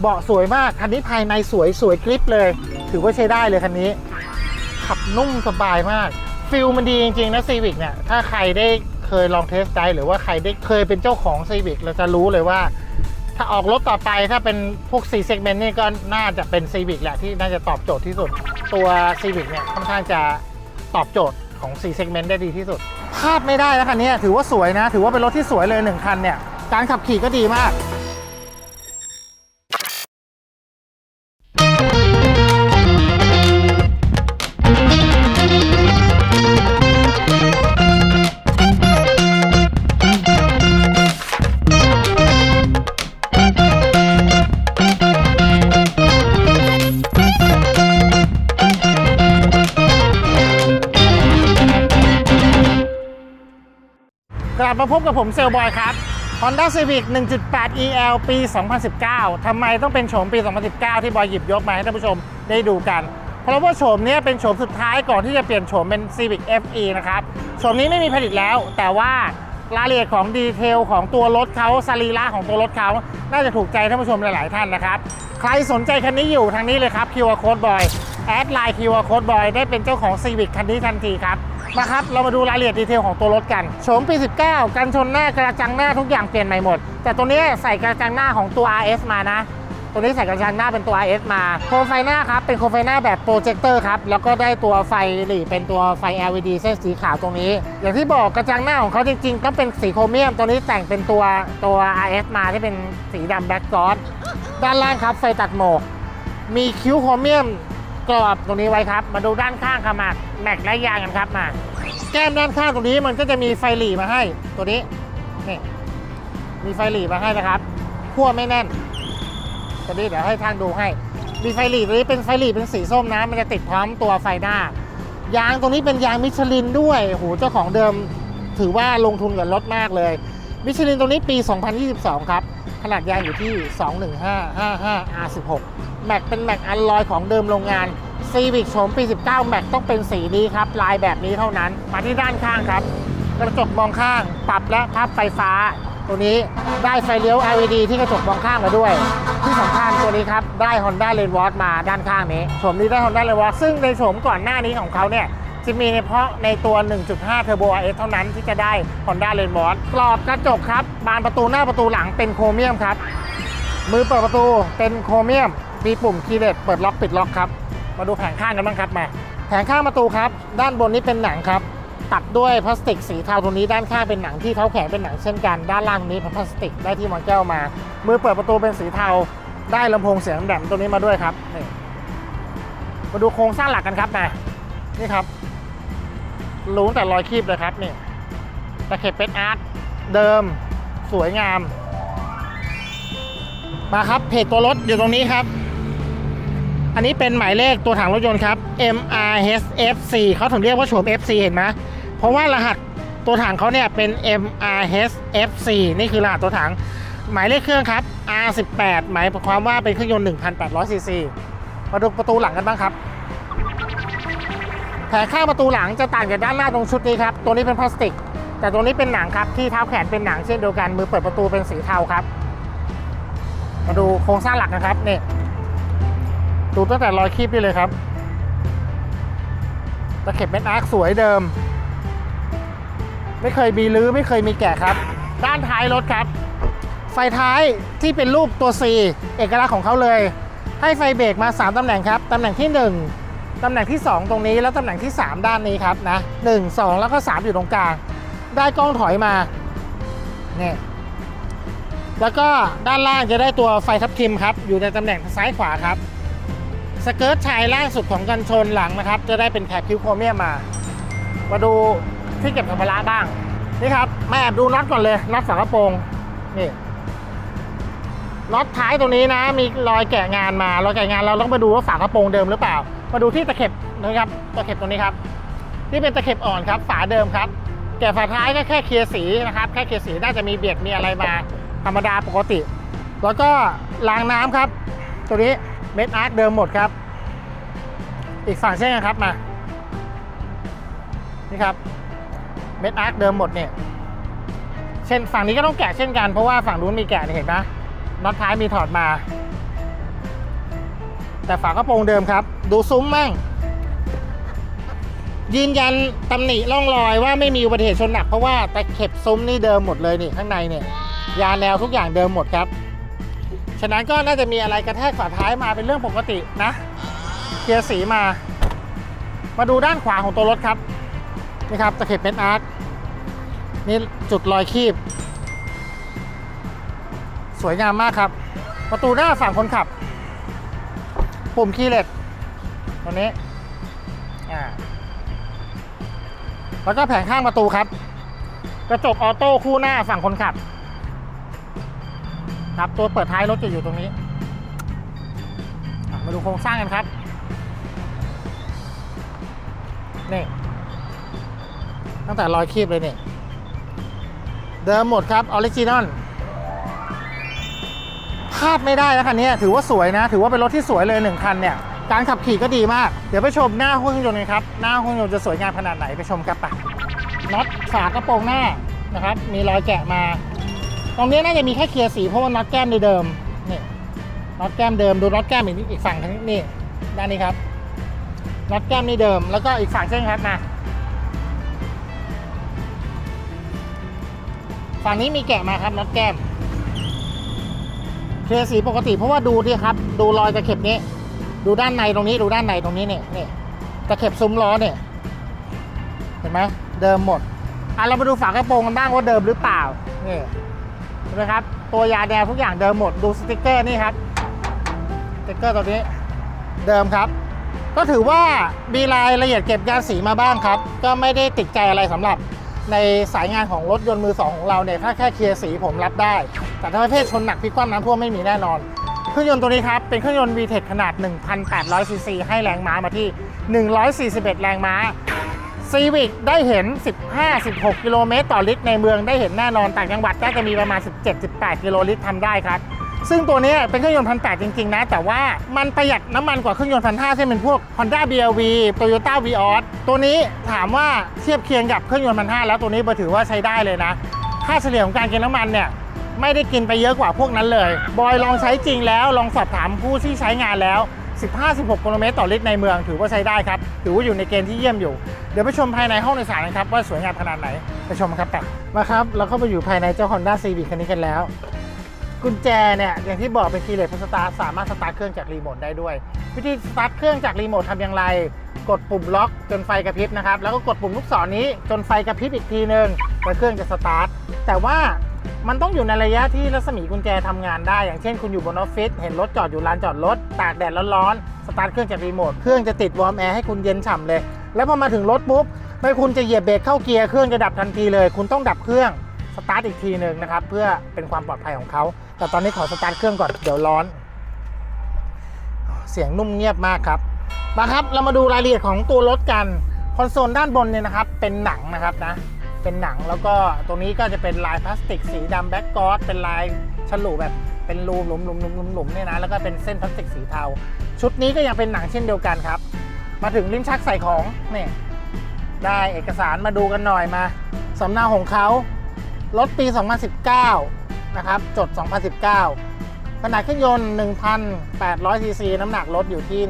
เบาะสวยมากคันนี้ภายในสวยสวยกริปเลย ถือว่าใช้ได้เลยคันนี้ ขับนุ่มสบายมากฟิลมันดีจริงๆนะซีวิกเนี่ยถ้าใครได้เคยลองเทสไดหรือว่าใครได้เคยเป็นเจ้าของซีวิกเราจะรู้เลยว่า ถ้าออกรถต่อไปถ้าเป็นพวก4 segment นี่ก็น่าจะเป็น Civic แหละที่น่าจะตอบโจทย์ที่สุด ตัว Civic เนี่ยค่อนข้างจะตอบโจทย์ของ4 segment ได้ดีที่สุดพลาดไม่ได้นะคันนี้ถือว่าสวยนะ ถือว่าเป็นรถที่สวยเลย1คันเนี่ยการขับขี่ก็ดีมาก มาพบกับผมเซลบอยครับ Honda Civic 1.8 EL ปี 2019 ทำไมต้องเป็นโฉมปี 2019 ที่บอยหยิบยกมาให้ท่านผู้ชมได้ดูกัน เพราะว่าโฉมนี้เป็นโฉมสุดท้ายก่อนที่จะเปลี่ยนโฉมเป็น Civic FE นะครับ โฉมนี้ไม่มีผลิตแล้ว แต่ว่ารายละเอียดของดีเทลของตัวรถเขาสรีระของตัวรถเขาน่าจะถูกใจท่านผู้ชมหลาย ๆ ท่านนะครับ ใครสนใจคันนี้อยู่ทางนี้เลยครับ QR Code Boy แอดไลน์ QR Code Boy ได้เป็นเจ้าของ Civic คันนี้ทันทีครับ มาครับ เรามาดูรายละเอียดดีเทลของตัวรถกัน โฉมปี 19 กันชนหน้ากระจังหน้าทุกอย่างเปลี่ยนใหม่หมด แต่ตัวนี้ใส่กระจังหน้าของตัว RS มานะ ตัวนี้ใส่กระจังหน้าเป็นตัว RS มา โคมไฟหน้าครับ เป็นโคมไฟหน้าแบบโปรเจคเตอร์ครับ แล้วก็ได้ตัวไฟหลีเป็นตัวไฟ LED เส้นสีขาวตรงนี้ อย่างที่บอกกระจังหน้าของเขาจริงๆ ต้องเป็นสีโครเมียม ตัวนี้แต่งเป็นตัวตัว RS มาที่เป็นสีดำแบ็กซอสด้านล่างครับไฟตัดหมอกมีคิ้วโครเมียม กรอบตรงนี้ไว้ครับ มาดูด้านข้างขมักแม็กและยางกันครับมา แก้มด้านข้างตรงนี้มันก็จะมีไฟหลีมาให้ตัวนี้นี่มีไฟหลีมาให้นะครับขั้วไม่แน่นตัวนี้เดี๋ยวให้ทางดูให้ มีไฟหลีตัวนี้เป็นไฟหลีเป็นสีส้มนะ มันจะติดพร้อมตัวไฟหน้า ยางตรงนี้เป็นยางมิชลินด้วยโหเจ้าของเดิมถือว่าลงทุนกับรถมากเลย มิชลินตรงนี้ปี 2022 ครับ นาดยางอยู่ที่ 21555 R16 แม็กเป็นแม็กอัลลอยของเดิมโรงงาน Civic โฉมปี 19 แม็กต้องเป็นสีนี้ครับ ลายแบบนี้เท่านั้น มาที่ด้านข้างครับ กระจกมองข้างปรับและพับไฟฟ้า ตัวนี้ได้ไฟเลี้ยว LED ที่กระจกมองข้างมาด้วย ที่สำคัญตัวนี้ครับ ได้ Honda l a n w a t มาด้านข้างนี้โฉมนี้ได้ Honda l a n w a t ซึ่งในโฉมก่อนหน้านี้ของเขาเนี่ยจะมีเฉพาะในตัว 1.5 Turbo RS เท่านั้นที่จะได้ Honda l a n w a t กรอบกระจกครับ บานประตูหน้าประตูหลังเป็นโครเมียมครับ มือเปิดประตูเป็นโครเมียม มีปุ่มคีย์เลสเปิดล็อกปิดล็อกครับ มาดูแผงข้างกันบ้างครับมา แผงข้างประตูครับ ด้านบนนี้เป็นหนังครับ ตัดด้วยพลาสติกสีเทาตรงนี้ด้านข้างเป็นหนังที่เท้าแขนเป็นหนังเช่นกัน ด้านล่างนี้เป็นพลาสติกได้ที่มอนแก้วมา มือเปิดประตูเป็นสีเทา ได้ลำโพงเสียงแหลมตัวนี้มาด้วยครับนี่มาดูโครงสร้างหลักกันครับมานี่ครับรู้ตั้งแต่รอยคีบเลยครับนี่ตะเข็บเป็นอาร์ตเดิม สวยงาม มาครับเพจตัวรถอยู่ตรงนี้ครับ อันนี้เป็นหมายเลขตัวถังรถยนต์ครับ MRHFC เขาถึงเรียกว่าโฉม FC เห็นไหมเพราะว่ารหัสตัวถังเขาเนี่ยเป็น MRHFC นี่คือรหัสตัวถัง หมายเลขเครื่องครับ R18 หมายความว่าเป็นเครื่องยนต์1,800ซีซีมาดูประตูหลังกันบ้างครับแผงข้างประตูหลังจะต่างจากด้านหน้าตรงชุดนี้ครับ ตัวนี้เป็นพลาสติก แต่ตัวนี้เป็นหนังครับที่เท้าแขนเป็นหนังเช่นเดียวกันมือเปิดประตูเป็นสีเทาครับ มาดูโครงสร้างหลักนะครับนี่ดูตั้งแต่รอยคีบนี่เลยครับตะเข็บเม็ดอาร์คสวยเดิม ไม่เคยมีรื้อไม่เคยมีแกะครับ ด้านท้ายรถครับ ไฟท้ายที่เป็นรูปตัว C เอกลักษณ์ของเขาเลย ให้ไฟเบรกมา 3ตำแหน่งครับตำแหน่งที่ 1ตำแหน่งที่ 2 ตรงนี้แล้วตำแหน่งที่ 3 ด้านนี้ครับนะ1 2 แล้วก็ 3 อยู่ตรงกลาง ได้กล้องถอยมาเนี่ยแล้วก็ด้านล่างจะได้ตัวไฟทับทิมครับ อยู่ในตำแหน่งซ้ายขวาครับ สเกิร์ตชายล่างสุดของกันชนหลังนะครับ จะได้เป็นแถบคิวโครเมียมมา มาดูที่เก็บสัมภาระบ้าง นี่ครับมาแอบดูน็อตก่อนเลยน็อตฝากระโปรงนี่น็อตท้ายตรงนี้นะ มีรอยแกะงานมารอยแกะงานเราต้องมาดูว่าฝากระโปรงเดิมหรือเปล่า มาดูที่ตะเข็บนะครับตะเข็บตรงนี้ครับ ที่เป็นตะเข็บอ่อนครับ ฝาเดิมครับ แกะฝาท้ายก็แค่เคลียร์สีนะครับแค่เคลียร์สีน่าจะมีเบียดมีอะไรมาธรรมดาปกติ แล้วก็รางน้ำครับ ตัวนี้เม็ดอาร์คเดิมหมดครับ อีกฝั่งเช่นกันครับมานี่ครับเม็ดอาร์คเดิมหมดเนี่ยเช่นฝั่งนี้ก็ต้องแกะเช่นกันเพราะว่าฝั่งนู้นมีแกะเนี่ยเห็นไหมน็อตท้ายมีถอดมา แต่ฝากระโปรงเดิมครับ ดูซุ้มมั่ง ยืนยันตำหนิร่องรอยว่าไม่มีอุบัติเหตุชนหนักเพราะว่าตะเข็บซุ้มนี่เดิมหมดเลยนี่ข้างในเนี่ย ยาแนวทุกอย่างเดิมหมดครับ ฉะนั้นก็น่าจะมีอะไรกระแทกฝาท้ายมาเป็นเรื่องปกตินะเคลียร์สีมา มาดูด้านขวาของตัวรถครับนี่ครับตะเข็บเป็นอาร์ตนี่จุดรอยคีบ สวยงามมากครับ ประตูหน้าฝั่งคนขับ ปุ่มคีย์เลสตัวนี้ แล้วก็แผงข้างประตูครับ กระจกออโต้คู่หน้าฝั่งคนขับ ครับตัวเปิดท้ายรถจะอยู่ตรงนี้ มาดูโครงสร้างกันครับ นี่ ตั้งแต่รอยคีบเลยนี่ เดิมหมดครับออริจินอลพลาดไม่ได้นะคันนี้ถือว่าสวยนะ ถือว่าเป็นรถที่สวยเลยหนึ่งคันเนี่ย การขับขี่ก็ดีมาก เดี๋ยวไปชมหน้าห้องเครื่องยนต์กันครับ หน้าห้องเครื่องยนต์จะสวยงามขนาดไหนไปชมครับไปน็อตฝากระโปรงหน้านะครับ มีรอยแกะมา ตรงนี้น่าจะมีแค่เคลียร์สีเพราะว่าน็อตแก้มเดิมนี่น็อตแก้มเดิมดูน็อตแก้มอีกอีกฝั่งทางนี้นี่ด้านนี้ครับน็อตแก้มนี่เดิมแล้วก็อีกฝั่งเช่นครับมาฝั่งนี้มีแกะมาครับน็อตแก้มเคลียร์สีปกติเพราะว่าดูดิครับ ดูรอยตะเข็บนี้ ดูด้านในตรงนี้ดูด้านในตรงนี้เนี่ยนี่ตะเข็บซุ้มล้อเนี่ยเห็นไหมเดิมหมดอะเรามาดูฝากระโปรงกันบ้างว่าเดิมหรือเปล่านี่เห็นไหมครับ ตัวยาแดงทุกอย่างเดิมหมดดูสติกเกอร์นี่ครับสติกเกอร์ตัวนี้เดิมครับ ก็ถือว่ามีรายละเอียดเก็บยาสีมาบ้างครับ ก็ไม่ได้ติดใจอะไรสำหรับในสายงานของรถยนต์มือสองของเราเนี่ยถ้าแค่เคลียร์สีผมรับได้ แต่ถ้าประเภทชนหนักพิกคว่ำน้ำท่วมไม่มีแน่นอน เครื่องยนต์ตัวนี้ครับ เป็นเครื่องยนต์ VTEC ขนาด 1,800 ซีซี ให้แรงม้ามาที่ 141 แรงม้าซีวิกได้เห็น 15-16 กิโลเมตรต่อลิตรในเมืองได้เห็นแน่นอนต่างจังหวัดก็จะมีประมาณ 17-18 กิโลลิตรทำได้ครับ ซึ่งตัวนี้เป็นเครื่องยนต์พันแจริง ๆ นะ แต่ว่ามันประหยัดน้ำมันกว่าเครื่องยนต์พันห้าที่เป็นพวก Honda BRV Toyota Vios ตัวนี้ถามว่าเทียบเคียงกับเครื่องยนต์พันห้าแล้วตัวนี้เร์ถือว่าใช้ได้เลยนะค่าเฉลี่ยของการกินน้ำมันเนี่ย ไม่ได้กินไปเยอะกว่าพวกนั้นเลย บอยลองใช้จริงแล้วลองสอบถามผู้ที่ใช้งานแล้ว 15-16กิโลเมตรต่อลิตรในเมือง ถือว่าใช้ได้ครับ ถือว่าอยู่ในเกณฑ์ที่เยี่ยมอยู่ เดี๋ยวไปชมภายในห้องโดยสารนะครับว่าสวยงามขนาดไหน ไปชมครับไปมาครับ เราเข้าไปอยู่ภายในเจ้า Honda Civic คันนี้กันแล้ว กุญแจเนี่ยอย่างที่บอกเป็นคีย์เลสพัสตาร์สามารถสตาร์ทเครื่องจากรีโมทได้ด้วย วิธีสตาร์ทเครื่องจากรีโมททำอย่างไร กดปุ่มล็อกจนไฟกระพริบนะครับแล้วก็กดปุ่มลูกศรนี้จนไฟกระพริบอีกทีหนึ่งแล้วเครื่องจะสตาร์ทแต่ว่ามันต้องอยู่ในระยะที่รัศมีกุญแจทำงานได้ อย่างเช่นคุณอยู่บนออฟฟิศเห็นรถจอดอยู่ลานจอดรถตากแดดร้อนๆสตาร์ทเครื่องจากรีโมทเครื่องจะติดวอร์มแอร์ให้คุณเย็นฉ่ำเลย แล้วพอมาถึงรถปุ๊บไม่คุณจะเหยียบเบรกเข้าเกียร์เครื่องจะดับทันทีเลย คุณต้องดับเครื่องสตาร์ทอีกทีหนึ่งนะครับเพื่อเป็นความปลอดภัยของเขา แต่ตอนนี้ขอสตาร์ทเครื่องก่อนเดี๋ยวร้อน เสียงนุ่มเงียบมากครับ มาครับเรามาดูรายละเอียดของตัวรถกันคอนโซลด้านบนเนี่ยนะครับเป็นหนังนะครับนะเป็นหนังแล้วก็ตรงนี้ก็จะเป็นลายพลาสติกสีดำแบ็กกอสเป็นลายฉลุแบบเป็นรูหลุมหลุมหลุมหลุมหลุมเนี่ยนะแล้วก็เป็นเส้นพลาสติกสีเทา ชุดนี้ก็ยังเป็นหนังเช่นเดียวกันครับ มาถึงลิ้นชักใส่ของเนี่ยได้เอกสารมาดูกันหน่อยมาสำเนาของเขารถปี 2019 นะครับ จด 2019 ขนาดเครื่องยนต์ 1,800 ซีซี น้ำหนักรถอยู่ที่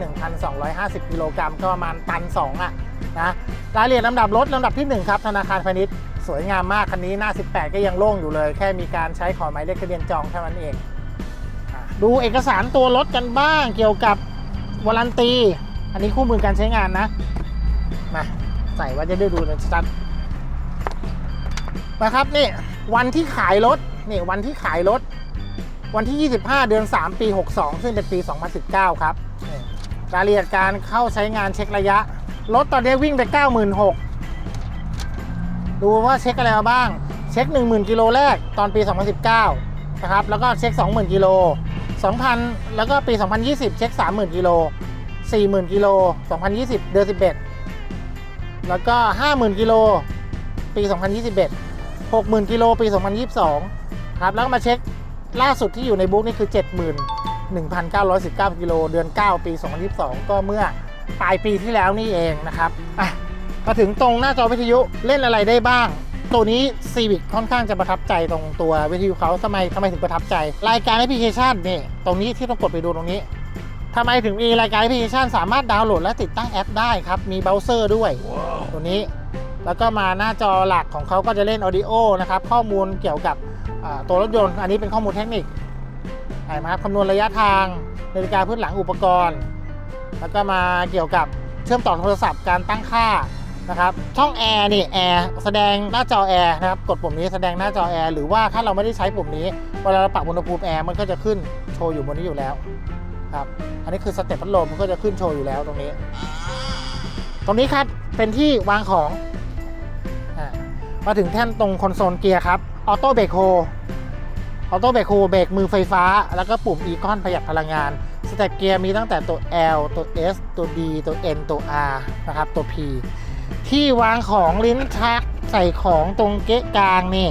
1,250 กิโลกรัมก็ประมาณตัน 2 อะนะรายละเอียดลำดับรถลำดับที่ 1 ครับ ธนาคารพาณิชย์ สวยงามมาก คันนี้หน้า 18 ก็ยังโล่งอยู่เลย แค่มีการใช้ขอหมายเลขทะเบียนจองเท่านั้นเอง ดูเอกสารตัวรถกันบ้างเกี่ยวกับวารันตี อันนี้คู่มือการใช้งานนะมาใส่ว่าจะได้ดูในชัดนะครับนี่วันที่ขายรถ นี่วันที่ขายรถ วันที่ 25 เดือน 3 ปี 62 ซึ่งเป็นปี 2019 ครับรายละเอียดการเข้าใช้งานเช็คระยะ รถตอนนี้วิ่งไป 96,000 ดูว่าเช็คอะไรมาบ้าง เช็ค 10,000 กิโลแรกตอนปี 2019 นะครับ แล้วก็เช็ค 20,000 กิโล 2,000 แล้วก็ปี 2020 เช็ค 30,000 กิโล 40,000 กิโล 2020 เดือน 11 แล้วก็ 50,000 กิโล ปี 2021 60,000กิโลปี 2022 ครับ แล้วมาเช็คล่าสุดที่อยู่ในบุ๊กนี่คือ 71,919 กิโลเดือน 9 ปี 2022 ก็เมื่อปลายปีที่แล้วนี่เองนะครับอะมาถึงตรงหน้าจอวิทยุเล่นอะไรได้บ้าง ตัวนี้ Civic ค่อนข้างจะประทับใจตรงตัววิทยุเขาทำไมทำไมถึงประทับใจ รายการแอปพลิเคชันนี่ตรงนี้ที่ต้องกดไปดูตรงนี้ทำไมถึงมีรายการแอปพลิเคชันสามารถดาวน์โหลดและติดตั้งแอปได้ครับ มีเบราว์เซอร์ด้วยตัวนี้ แล้วก็มาหน้าจอหลักของเขาก็จะเล่นออดิโอนะครับ ข้อมูลเกี่ยวกับตัวรถยนต์ อันนี้เป็นข้อมูลเทคนิคเห็นไหมครับคำนวณระยะทางนาฬิกาพื้นหลังอุปกรณ์ แล้วก็มาเกี่ยวกับเชื่อมต่อโทรศัพท์การตั้งค่านะครับ ช่องแอร์นี่แอร์แสดงหน้าจอแอร์นะครับ กดปุ่มนี้แสดงหน้าจอแอร์หรือว่าถ้าเราไม่ได้ใช้ปุ่มนี้เวลาเราปรับอุณหภูมิแอร์มันก็จะขึ้นโชว์อยู่บนนี้อยู่แล้วครับอันนี้คือสเต็ปพัดลมมันก็จะขึ้นโชว์อยู่แล้วตรงนี้ ตรงนี้ครับเป็นที่วางของ มาถึงแท่นตรงคอนโซลเกียร์ครับออโต้เบรกโฮออโต้เบรกโฮเบรกมือไฟฟ้า แล้วก็ปุ่มอีคอนประหยัดพลังงานสเต็ปเกียร์มีตั้งแต่ตัว L ตัว S ตัว D ตัว N ตัว R นะครับ ตัว P ที่วางของลิ้นชักใส่ของตรงเก๊ะกลางนี่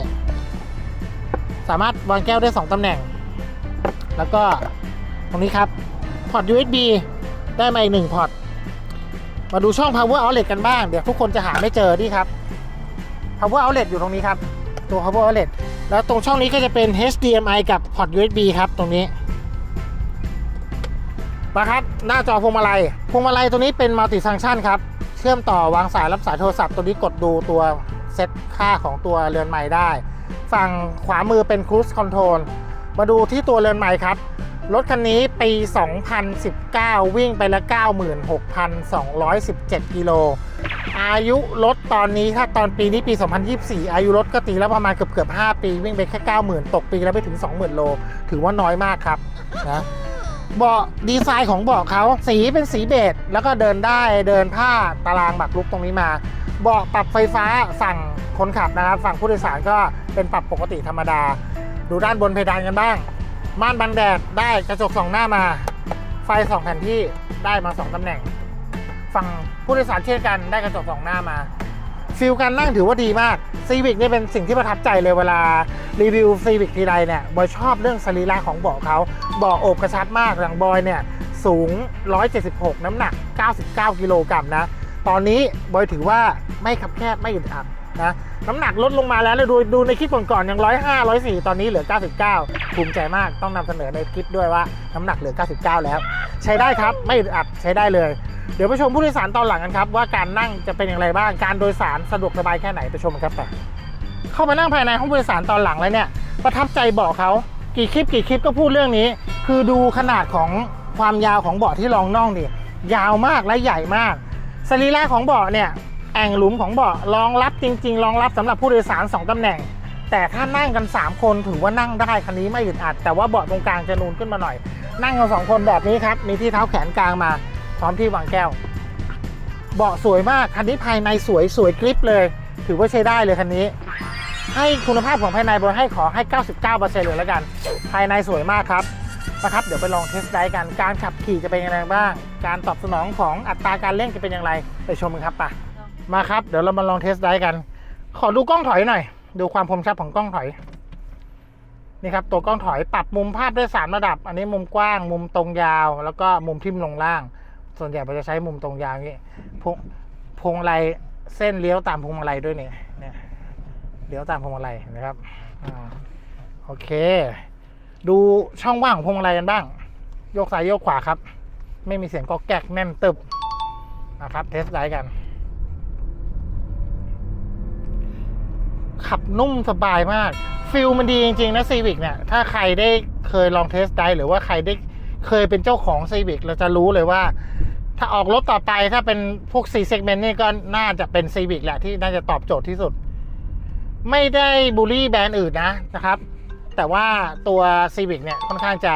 สามารถวางแก้วได้ 2 ตำแหน่ง แล้วก็ตรงนี้ครับ พอร์ต USB ได้มาอีกหนึ่งพอร์ต มาดูช่อง power outlet กันบ้าง เดี๋ยวทุกคนจะหาไม่เจอนี่ครับ power outlet อยู่ตรงนี้ครับ ตัว power outlet แล้วตรงช่องนี้ก็จะเป็น HDMI กับพอร์ต USB ครับตรงนี้มาครับ หน้าจอพวงมาลัย พวงมาลัยตัวนี้เป็นมัลติฟัง c t ชันครับ เชื่อมต่อวางสายรับสายโทรศัพท์ ตัวนี้กดดูตัวเซตค่าของตัวเรือนใหม่ได้ ฝั่งขวามือเป็น Cruise Control มาดูที่ตัวเรือนใหม่ครับ รถคันนี้ปี 2019 วิ่งไปแล้ว96,217 กิโล อายุรถตอนนี้ถ้าตอนปีนี้ปี 2024 อายุรถก็ตีแล้วประมาณเกือบเกือบๆ5ปี วิ่งไปแค่ 90,000 ตกปีแล้วไปถึง 20,000 โล ถือว่าน้อยมากครับนะเบาะดีไซน์ของเบาะเขาสีเป็นสีเบจแล้วก็เดินได้เดินผ้าตารางบักลุกตรงนี้มา เบาะปรับไฟฟ้าฝั่งคนขับนะครับ ฝั่งผู้โดยสารก็เป็นปรับปกติธรรมดา ดูด้านบนเพดานกันบ้าง ม่านบังแดดได้กระจกสองหน้ามา ไฟสองแผ่นที่ได้มาสองตำแหน่ง ฝั่งผู้โดยสารเช่นกันได้กระจกสองหน้ามาฟิลการนั่งถือว่าดีมากซีวิกนี่เป็นสิ่งที่ประทับใจเลยเวลารีวิวซีวิกทีไรเนี่ยบอยชอบเรื่องสรีระของเบาะเขาเบาะโอบกระชับมากอย่างบอยเนี่ยสูง 176 น้ำหนัก 99 กิโลกรัมนะ ตอนนี้บอยถือว่าไม่ขับแคบไม่อึดอัด นะน้ำหนักลดลงมาแล้วแล้วดูดูในคลิปก่อนๆยัง105 104ตอนนี้เหลือ 99 ภูมิใจมากต้องนำเสนอในคลิปด้วยว่าน้ำหนักเหลือ 99 แล้ว ใช้ได้ครับไม่อัดใช้ได้เลย เดี๋ยวไปชมผู้โดยสารตอนหลังกันครับ ว่าการนั่งจะเป็นอย่างไรบ้างการโดยสารสะดวกสบายแค่ไหนไปชมกันครับไปเข้าไปนั่งภายในห้องผู้โดยสารตอนหลังแล้วเนี่ยประทับใจเบาะเขากี่คลิปกี่คลิปก็พูดเรื่องนี้ คือดูขนาดของความยาวของเบาะที่รองน่องนี่ยาวมากและใหญ่มากสรีระของเบาะเนี่ย แอ่งหลุมของเบาะรองรับจริง ๆ รองรับสำหรับผู้โดยสาร 2ตำแหน่ง แต่ถ้านั่งกัน 3 คนถือว่านั่งได้คันนี้ไม่อึดอัด แต่ว่าเบาะตรงกลางจะนูนขึ้นมาหน่อย นั่งกันสองคนแบบนี้ครับมีที่เท้าแขนกลางมาพร้อมที่วางแก้ว เบาะสวยมากคันนี้ภายในสวยสวยกริปเลย ถือว่าใช้ได้เลยคันนี้ ให้คุณภาพของภายในบนให้ขอให้ 99%เลยแล้วกัน ภายในสวยมากครับนะครับเดี๋ยวไปลองเทสไดรฟ์กันการขับขี่จะเป็นยังไงบ้าง การตอบสนองของอัตราการเร่งจะเป็นอย่างไร ไปชมกันครับป่ะ มาครับ เดี๋ยวเรามาลองเทสไดรฟ์กัน ขอดูกล้องถอยหน่อย ดูความคมชัดของกล้องถอย นี่ครับ ตัวกล้องถอยปรับมุมภาพได้ 3 ระดับ อันนี้มุมกว้าง มุมตรงยาว แล้วก็มุมทิ่มลงล่าง ส่วนใหญ่เราจะใช้มุมตรงยาวนี้พวงพวงมาลัยเส้นเลี้ยวตามพวงมาลัยด้วยเนี่ยเนี่ยเลี้ยวตามพวงมาลัยนะครับอโอเค ดูช่องว่างของพวงมาลัยกันบ้าง โยกซ้ายโยกขวาครับ ไม่มีเสียงก็แก๊กแน่นตึบนะครับ เทสไดกัน ขับนุ่มสบายมากฟิลมันดีจริง ๆ นะซีวิกเนี่ย ถ้าใครได้เคยลองเทสไดรฟ์หรือว่าใครได้เคยเป็นเจ้าของซีวิกเราจะรู้เลยว่า ถ้าออกรถต่อไปถ้าเป็นพวก4 segment นี่ก็น่าจะเป็นซีวิกแหละที่น่าจะตอบโจทย์ที่สุด ไม่ได้บูลลี่แบรนด์อื่นนะนะครับ แต่ว่าตัว Civic เนี่ยค่อนข้างจะ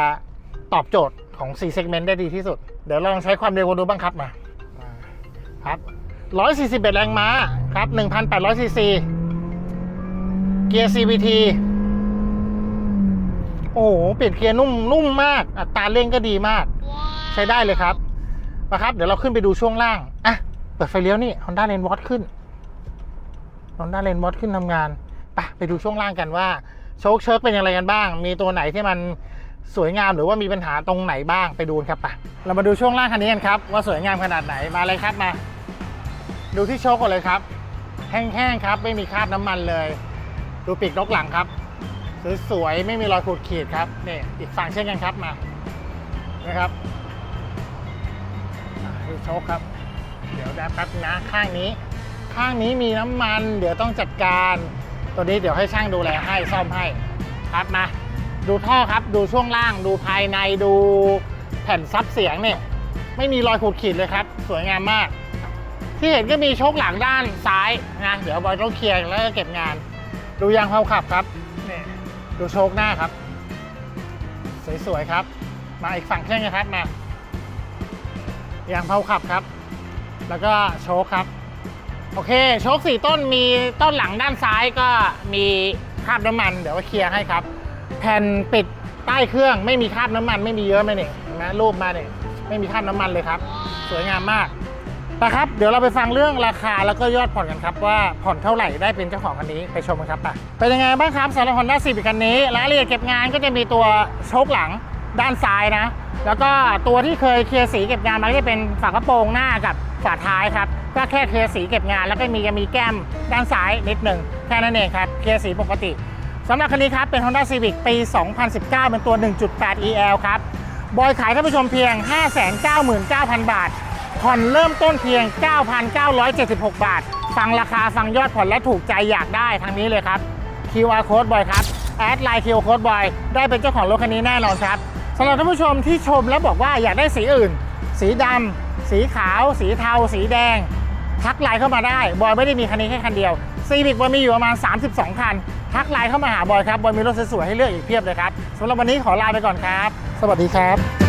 ตอบโจทย์ของ4 segment ได้ดีที่สุด เดี๋ยวลองใช้ความเร็วดูบ้างครับมาครับ141แรงม้าครับ1,800ซีซี เกียร์ CVT โอ้โหเปลี่ยนเกียร์นุ่มนุ่มมาก อัตราเร่งก็ดีมาก ใช้ได้เลยครับมาครับ เดี๋ยวเราขึ้นไปดูช่วงล่าง อะ เปิดไฟเลี้ยวนี่ Honda l a n e w a t ขึ้น Honda l a n e w a t ขึ้นทำงานไปไปดูช่วงล่างกันว่า โชคเชิร์กเป็นอย่างไรกันบ้าง มีตัวไหนที่มันสวยงามหรือว่ามีปัญหาตรงไหนบ้างไปดูกันครับไปะเรามาดูช่วงล่างคันนี้กันครับ ว่าสวยงามขนาดไหนมาเลยครับมา ดูที่โชคก่อนเลยครับ แห้งๆครับ ไม่มีคราบน้ำมันเลย ดูปีกนกหลังครับ สวยๆไม่มีรอยขูดขีดครับนี่อีกฝั่งเช่นกันครับมานะครับดูโชคครับ เดี๋ยวแป๊บนะข้างนี้ ข้างนี้มีน้ำมัน เดี๋ยวต้องจัดการ ตัวนี้เดี๋ยวให้ช่างดูแลให้ซ่อมให้ครับมา ดูท่อครับดูช่วงล่างดูภายในดูแผ่นซับเสียงเนี่ยไม่มีรอยขูดขีดเลยครับ สวยงามมาก ที่เห็นก็มีโชคหลังด้านซ้ายนะเดี๋ยวบอยต้องเคลียร์แล้วก็เก็บงาน ดูยางเผาขับครับนี่ดูโชคหน้าครับ สวยๆครับ มาอีกฝั่งเครื่องนะครับมายางเผาขับครับ แล้วก็โชคครับ โอเค โชคสี่ต้นมีต้นหลังด้านซ้ายก็มีคราบน้ำมัน เดี๋ยวว่าเคลียร์ให้ครับ แผ่นปิดใต้เครื่องไม่มีคราบน้ำมัน ไม่มีเยอะไหมเนี่ยเห็นะรูปมาเนี่ยไม่มีคราบน้ำมันเลยครับ สวยงามมาก นะครับ เดี๋ยวเราไปฟังเรื่องราคาแล้วก็ยอดผ่อนกันครับ ว่าผ่อนเท่าไหร่ได้เป็นเจ้าของคันนี้ไปชมกันครับไปเป็นยังไงบ้างครับสำหรับ Honda Civic คันนี้รายละเอียดเก็บงานก็จะมีตัวโชคหลังด้านซ้ายนะ แล้วก็ตัวที่เคยเคลียร์สีเก็บงานมันก็จะเป็นฝากระโปรงหน้ากับฝาท้ายครับก็แค่เคลียร์สีเก็บงาน แล้วก็มีจะมีแก้มด้านซ้ายนิดหนึ่งแค่นั้นเองครับเคลียร์สีปกติสำหรับคันนี้ครับเป็น Honda Civic ปี 2019 เป็นตัว 1.8 EL ครับบอยขายท่านผู้ชมเพียง 599,000 บาท ผ่อนเริ่มต้นเพียง 9,976 บาท ฟังราคาฟังยอดผ่อนและถูกใจอยากได้ทางนี้เลยครับ QR code บอยครับ แอดไลน์ QR code บอยได้เป็นเจ้าของรถคันนี้แน่นอนครับสำหรับท่านผู้ชมที่ชมแล้วบอกว่าอยากได้สีอื่น สีดำสีขาว สีเทา สีแดง ทักไลน์เข้ามาได้ บอยไม่ได้มีคันนี้แค่คันเดียวซีวิกบอยมีอยู่ประมาณ 32 คัน ทักไลน์เข้ามาหาบอยครับ บอยมีรถสวยๆให้เลือกอีกเพียบเลยครับสำหรับวันนี้ขอลาไปก่อนครับ สวัสดีครับ